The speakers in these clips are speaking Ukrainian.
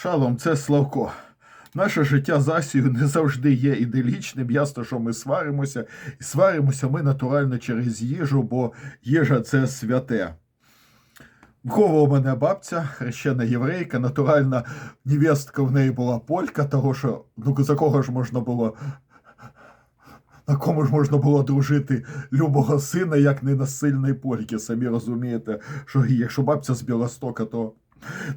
Шалом, це Славко. Наше життя з Асією не завжди є іделічним. Ясно, що ми сваримося, і сваримося ми натурально через їжу, бо їжа це святе. Вховувала мене бабця, хрещена єврейка, натуральна невестка в неї була полька, того що ну за кого ж можна було. На кому ж можна було дружити любого сина, як не на сильної польки. Самі розумієте, що якщо бабця з Білостока, то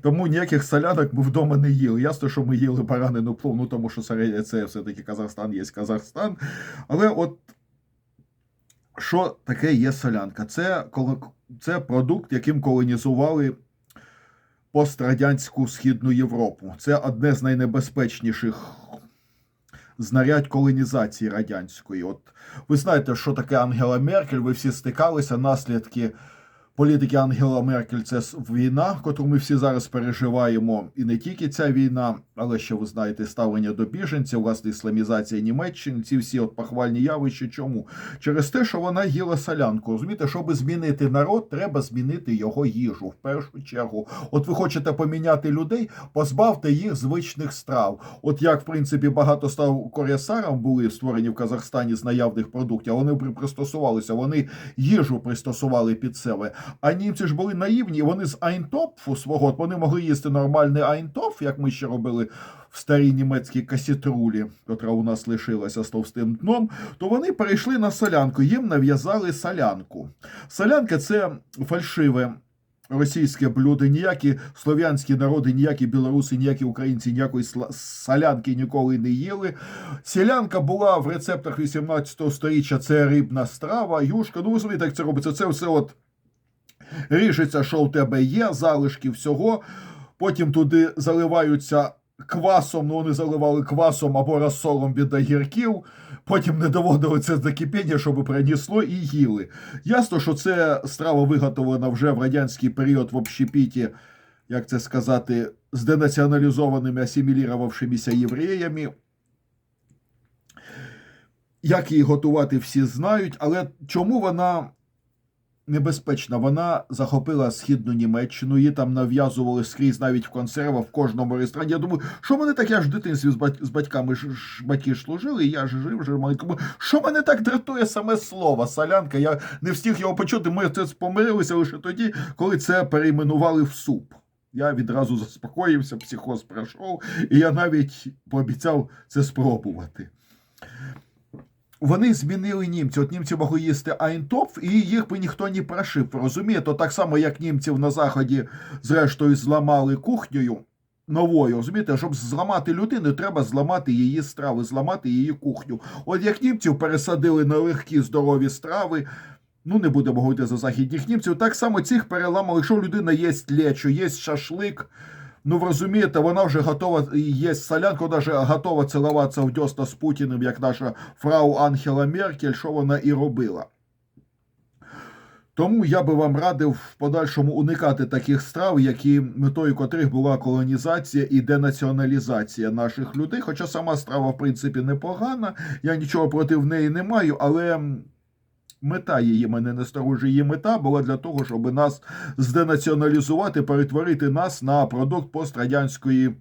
тому ніяких солянок ми вдома не їли. Ясно, що ми їли баранину плов, ну тому що це все-таки Казахстан є Казахстан. Але от що таке є солянка? Це, це продукт, яким колонізували пострадянську Східну Європу. Це одне з найнебезпечніших знарядь колонізації радянської. От ви знаєте, що таке Ангела Меркель, ви всі стикалися, наслідки політики Ангела Меркель це війна, яку ми всі зараз переживаємо. І не тільки ця війна, але ще ви знаєте, ставлення до біженців, власне, ісламізація Німеччини, ці всі от похвальні явища. Чому? Через те, що вона їла солянку. Розумієте, щоб змінити народ, треба змінити його їжу в першу чергу. От ви хочете поміняти людей, позбавте їх звичних страв. От як, в принципі, багато страв корясарам були створені в Казахстані з наявних продуктів, вони при- пристосувалися, вони їжу пристосували під себе. А німці ж були наївні, вони з айнтопфу свого, вони могли їсти нормальний айнтопф, як ми ще робили в старій німецькій касітрулі, котра у нас лишилася з товстим дном, то вони перейшли на солянку, їм нав'язали солянку. Солянка це фальшиве. Російське блюдо, ніякі слов'янські народи, ніякі білоруси, ніякі українці ніякої солянки ніколи не їли. Селянка була в рецептах 18 століття. Це рибна страва, юшка. Ну, розумієте, як це робиться. Це все от ріжеться, що в тебе є, залишки всього. Потім туди заливаються квасом, ну вони заливали квасом або розсолом від огірків. Потім не доводили це до кипіння, щоб принесло і їли. Ясно, що це страва виготовлена вже в радянський період в общепіті, як це сказати, з денаціоналізованими асимілірувавшимися євреями. Як її готувати, всі знають, але чому вона небезпечна? Вона захопила східну Німеччину, її там нав'язували скрізь навіть в консервах, в кожному ресторані. Я думаю, що мене так, я ж в дитинстві з, бать- з батьками ж, ж батьки ж служили, я ж жив вже маленькому. Що мене так дратує саме слово солянка? Я не встиг його почути. Ми це помирилися лише тоді, коли це перейменували в суп. Я відразу заспокоївся, психоз пройшов, і я навіть пообіцяв це спробувати. Вони змінили німці. От німці могли їсти айнтопф, і їх би ніхто не прошив. Розумієте, так само, як німців на заході, зрештою, зламали кухнею новою. Розумієте, щоб зламати людину, треба зламати її страви, зламати її кухню. От як німців пересадили на легкі здорові страви. Ну, не будемо говорити за західних німців. Так само цих переламали, якщо людина є лечо, є шашлик. Ну, ви розумієте, вона вже готова, є солянка, вона вже готова цілуватися в дьосна з Путіним, як наша фрау Ангела Меркель, що вона і робила. Тому я би вам радив в подальшому уникати таких страв, які метою котрих була колонізація і денаціоналізація наших людей. Хоча сама страва, в принципі, непогана, я нічого проти неї не маю, але мета її мене не сторожує. Її мета була для того, щоб нас зденаціоналізувати, перетворити нас на продукт пострадянської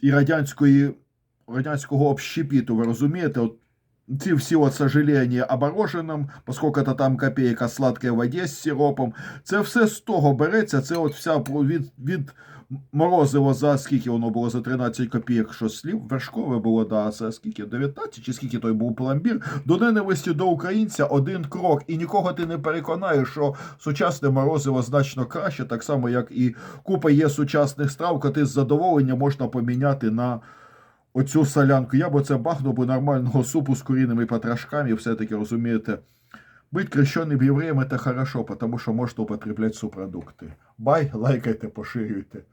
і радянської радянського общепіту. Ви розумієте? От ці всі от сожаління обороженим, поскольку це там копійка сладкої воді з сиропом, це все з того береться. Це от вся від, від морозиво за скільки воно було за 13 копійок, що слів, вершкове було, да, за скільки, 19 чи скільки той був пломбір, до ненависті до українця один крок, і нікого ти не переконаєш, що сучасне морозиво значно краще, так само, як і купа є сучасних страв, коти з задоволення можна поміняти на оцю солянку. Я б це бахнув би нормального супу з куріними потрошками, все-таки розумієте. Быть крещенным евреем это хорошо, потому что можно употреблять субпродукты. Бай, лайкайте, поширюйте.